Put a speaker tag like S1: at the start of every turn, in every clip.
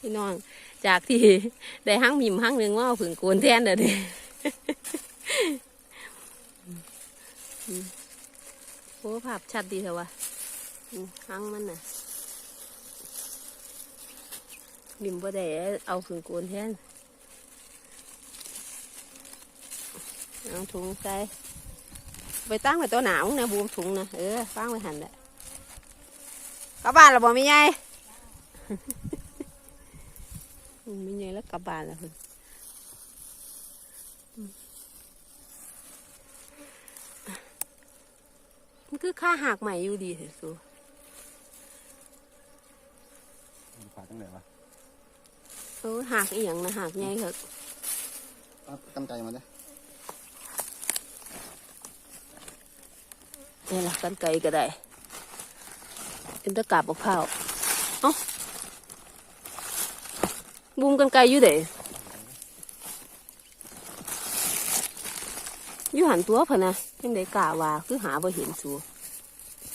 S1: พี่น้อง จากที่ได้หั่งมิมหั่งหนึ่งว่าเอาผึ่งโกนแทนเด้อเด้โอ้ภาพชัดดีเถอะวะหั่งมันน่ะมิมบ่ได้เอาผึ่งโกนแทนเอาถุงใส่ไปตั้งไว้ตัวหนาวนะบูมถุงนะเออตั้งไว้หันแหละกลับบ้านแล้วบ่ไม่ใหญ่อืม ไม่ใหญ่แล้วกลับบ้านแล้วเพิ่นอืมมันคือค่าหักใหม่อยู่ดีเถอะสู
S2: ฝาจังไหนวะ
S1: เออหักอีหยังนะหักใหญ่เถอะ
S2: เอากันไกลมาดิ
S1: นี่ล่ะกันไกลก็ได้เป็นตะกราบบักเผาวเอ้า บูมกันไกลอยู่เด้อยู่หันตัวพะนะยังได้กาวาคือหาบ่เห็นสู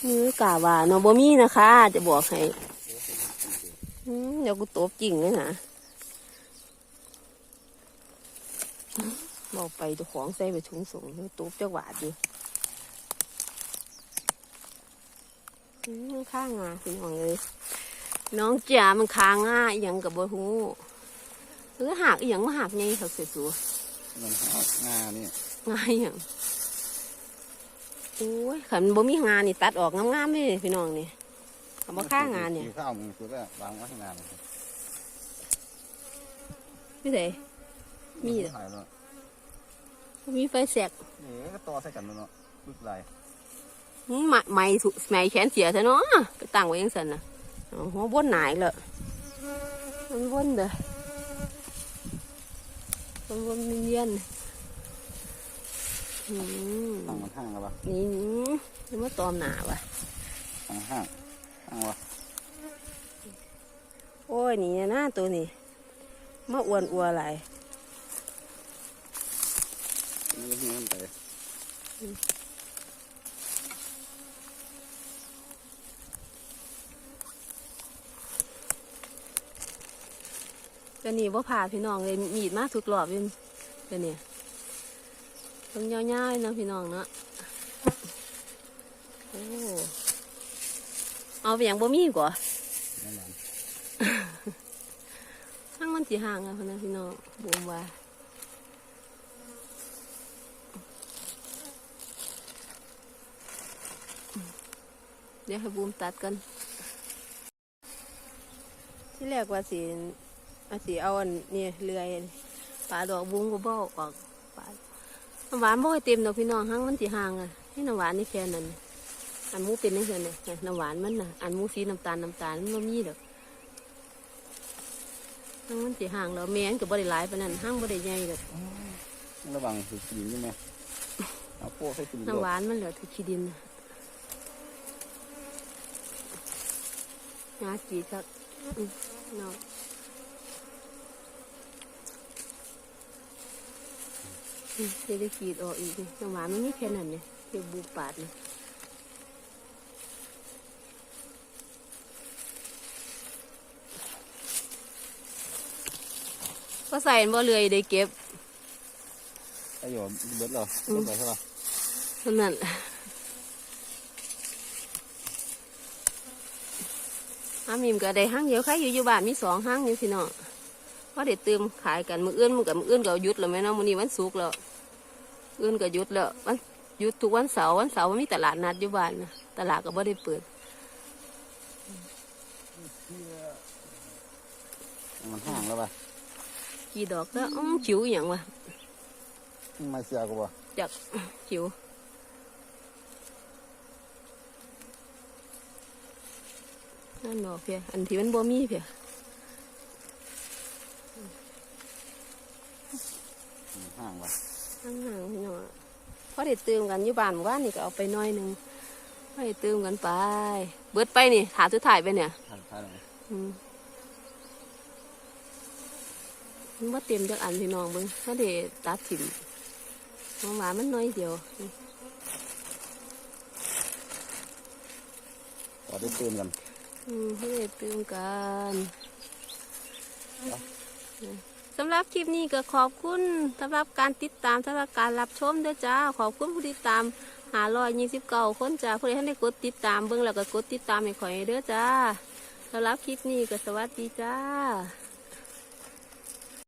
S1: มือกาวาเนาะบ่มีนะคะ จะบอกให้เดี๋ยวกูตบจริงเลยนะบอกไปเจ้าของใส่ไปถุงส่งตบจักหวาดอยู่ข้างงาพี่น้องเลยน้องจ๋ามันค้างง่าอหย่างกับบัวหู หรือหักอหย่างมาหักไงเขาเสียสัว
S2: มันหางานี่
S1: ง่ายอหย่างโอ้ยขันบ่มีงานนี่ตัดออกงามๆเลยพี่น้องนี่คำว่าข้างงานเนี่ย
S2: ข้าวมึงคือว่าวางไว้ข้างหน้าเลย
S1: พี่เดมีเหรอ
S2: ถ่ายแล้ว
S1: มีไฟแสก
S2: เอ๋ก็ต่อใส่กันแล้วเนาะบึกลาย
S1: หืมไหมไหม่ถูกไหมแขนเสียซะเนาะไปตั้งไว้ยังสันนะอ๋อหัวบนหนายเลยมันบนเด้อ มันบนมีเย็นอืม
S2: ตั้งมันห้างแล้วปะ
S1: นี่นี่มาตอมหนาวะ
S2: ห้างห้างห้างวะ
S1: โอ้ยนี่นะตัวนี้มาอ้วนอัวอะไร
S2: นี่เงี้ยไป
S1: ตัวนี้ว่าพาพี่น้องเลยมีดมาทุกรอบอยินตัวนี้ต้องย่อยๆเนาะพี่น้องเนาะโอ้เอาไปอย่างบ่มีกว่า
S2: นั่นแหละ
S1: ทั้งมันสีห่างอะพะนะพี่น้องบูมว่าเดี๋ยวให้บูมตัดกัน ที่แรกว่าสี อาสีเอาอันนี่เลื่อยนี่ปลาดอกบูมก็บอกออกปลาน้ำหวานบ่ค่อยเต็มดอกพี่น้องทั้งมันสีห่างอะให้น้ำหวานนี่แค่นั้นน่ะอันหมูเป็นนี่แค่นั้นน่ะน้ำหวานมันน่ะอันหมูสีน้ำตาลน้ำตาลมันบ่มีดอกห้างมันสิห่างแล้วแม่นก็บ่ได้หลายปานนั้นห้างบ่ได้ใหญ่ดอก
S2: ระวังถือกินใช่ไหมเอาโป้ใส่กิน
S1: น้ำหวานมันเหลือแต่ขี้ดินน่ะงาจีสักอืมเนาะอืม จะได้กรีดออกอีกนี่น้ำหวานมันมีแค่นั้นเนี่ยเดี๋ยวบูปาดนะก็ใส่บ่เลยได้เก็บ
S2: ไอ้หยอเบิดเหรอเบิดไปใช่ปะ
S1: เท่านั้นอามีมก็ได้ห้างเดียวใครอยู่อยู่บ้านมีสองห้างนี่พี่น้องเพราะเด็ดเติมขายกันมืออื่นมือกับมืออื่นก็หยุดแล้วแม่เนาะมื้อนี้วันศุกร์แล้วอื่นก็หยุดแล้ววันหยุดทุกวันเสาร์วันเสาร์มันมีตลาดนัดอยู่บ้านนะตลาดก็บ่ได้เปิด
S2: มันห้างแล้วปะ
S1: กี่ดอกก็อื้อจิ๋วอหย่างวะ
S2: ไม่เสียกูปะ
S1: จากจิ๋วนั่นดอกเพียอันที่มันบ่มีเพีย
S2: ห้างปะ
S1: ห่างๆพี่น้องพอได้เติมกันอยู่บ้านหมู่บ้านนี่ก็เอาไปหน้อยหนึงพอได้เติมกันไป เบิดไปนี่ถาสุดท้ายไปเนี่ย
S2: ถ่ายถ่ายเลย
S1: อืมมันบ่เต็มจากอันพี่น้องเบิ่งถ้าได้ตัดถิ่มหวานมันน้อยเดียว
S2: ต่อได้เติมกัน
S1: อืมให้ได้เติมกัน สำหรับคลิปนี้ก็ขอบคุณสำหรับการติดตามสำหรับการรับชมเด้อจ้า ขอบคุณผู้ติดตามหาลอยยี่สิบเก้าคนจ้าผู้ใดท่านได้กดติดตามเบิ่งแล้วก็กดติดตามให้ข่อยเด้อจ้าสำหรับคลิปนี้ก็สวัสดีจ้า